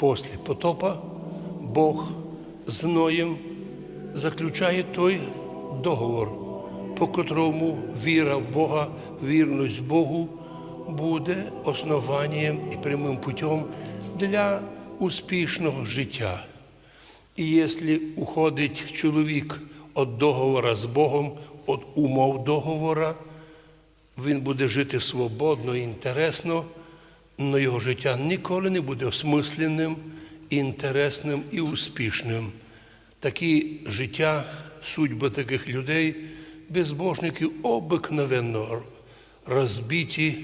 Після потопа Бог з Ноєм заключає той договор, по котрому віра в Бога, вірність Богу буде основанням і прямим путем для успішного життя. І якщо уходить чоловік від договора з Богом, від умов договора, він буде жити свободно і інтересно, але його життя ніколи не буде осмисленим, інтересним і успішним. Такі життя, судьби таких людей, безбожників обикновенно розбиті,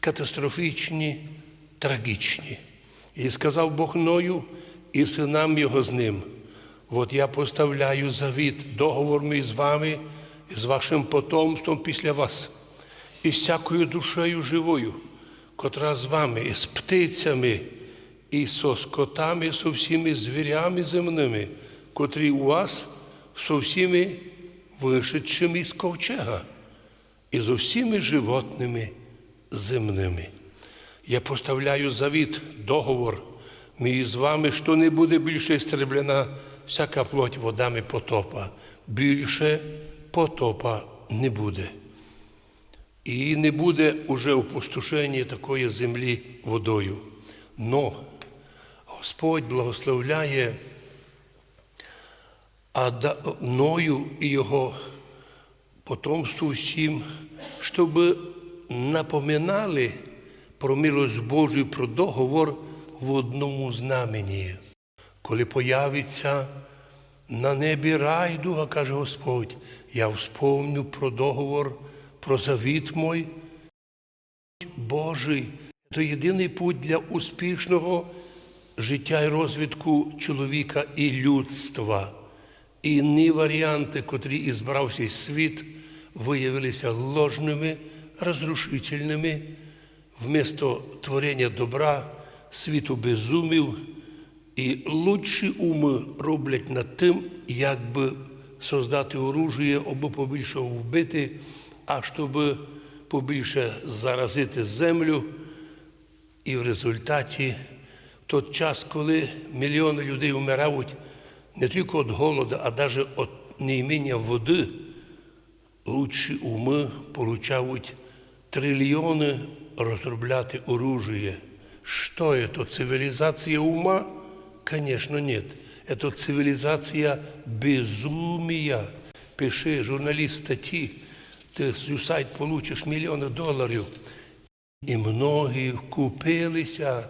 катастрофічні, трагічні. І сказав Бог Ною і синам його з ним. От я поставляю завіт, договор мій з вами і з вашим потомством після вас, і всякою душею живою, котра з вами, з птицями, і со скотами, со всіми звірями земними, котрі у вас со всіми вишедшими з ковчега, і зо всіми животними земними. Я поставляю завіт, договор мій з вами, що не буде більше істреблена всяка плоть водами потопа. Більше потопа не буде. І не буде уже опустошення такої землі водою. Но Господь благословляє Ада- і його потомству всім, щоб напоминали про милость Божу, про договор в одному знамені. Коли появиться на небі райдуга, каже Господь, я вспомню про договор, про завіт мой. Божий це єдиний путь для успішного життя і розвитку чоловіка і людства. І Іні варіанти, котрі і збрався світ, виявилися ложними, розрушительними. Вмісто творення добра світу безумів, і лучші уми роблять над тим, як би создати оружие, аби побільше вбити, а щоб побільше заразити землю. І в результаті в той час, коли мільйони людей вмирають не тільки від голоду, а навіть від неіміння води, лучші уми получають трильйони розробляти оружие. Что это? Цивилизация ума? Конечно, нет. Это цивилизация безумия. Пиши, журналист статьи, ти сайт получиш мільйони доларів. І многі купилися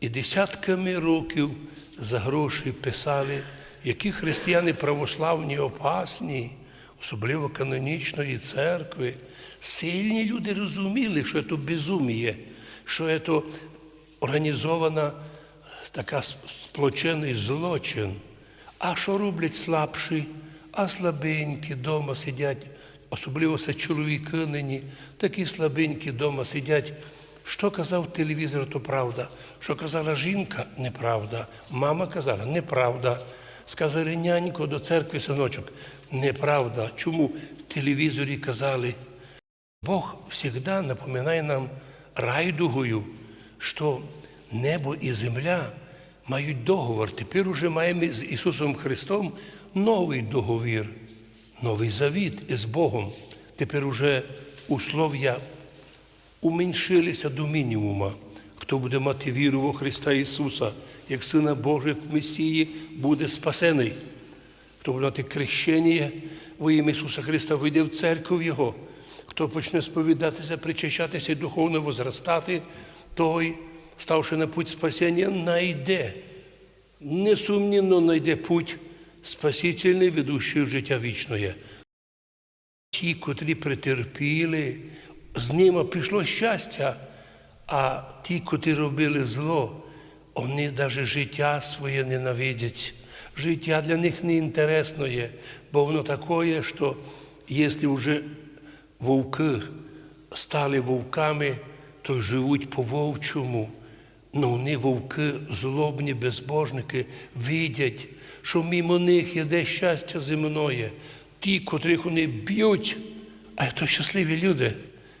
і десятками років за гроші писали, які християни православні опасні, особливо канонічної церкви. Сильні люди розуміли, що це безуміє, що це організована така сплочений злочин. А що роблять слабші, а слабенькі вдома сидять, особливо це чоловіки нині, такі слабенькі вдома сидять. Що казав телевізор, то правда. Що казала жінка неправда. Мама казала неправда. Сказали нянько до церкви синочок. Неправда. Чому в телевізорі казали? Бог завжди напоминає нам райдугою, що небо і земля мають договор. Тепер уже маємо з Ісусом Христом новий договір, новий завіт із Богом. Тепер уже услов'я уменшилися до мінімума. Хто буде мати віру во Христа Ісуса, як Сина Божого, як Месії, буде спасений. Хто буде мати крещення во ім'я Ісуса Христа, вийде в церкву Його. Хто почне сповідатися, причащатися і духовно возростати, той, ставши на путь спасіння, найде, несумнівно найде путь спасительний, ведущий життя вічне. Ті, котрі претерпіли, з ними прийшло щастя, а ті, котрі робили зло, вони навіть життя своє ненавидять. Життя для них не інтересно є, бо воно таке, що якщо вже вовки стали вовками, то живуть по-вовчому. Ну вони вовки, злобні, безбожники, видять, що мимо них іде щастя земное. Ті, котрих вони б'ють, а то щасливі люди,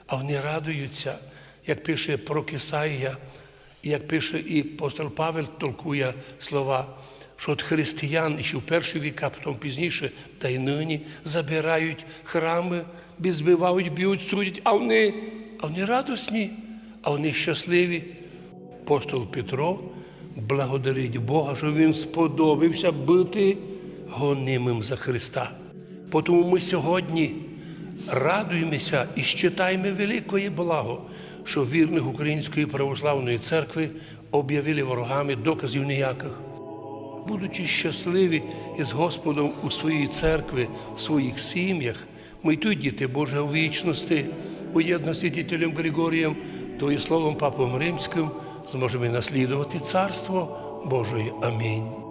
а вони радуються, як пише про Кисаїя, як пише і апостол Павел, толкує слова, що от християн ще в перші віка, потім пізніше, та й нині забирають храми, збивають, б'ють, судять, а вони, а вони радісні, а вони щасливі. Апостол Петро благодарить Бога, що він сподобався бути гонимим за Христа. Тому ми сьогодні радуємося і щитаємо великое благо, що вірних Української православної церкви об'явили ворогами доказів ніяких. Будучи щасливі із Господом у своїй церкві, в своїх сім'ях, ми тут діти Божої в вічності, у єдності тітелем Григорієм, Твоїм словом Папом Римським, зможемо наслідувати Царство Божої. Амінь.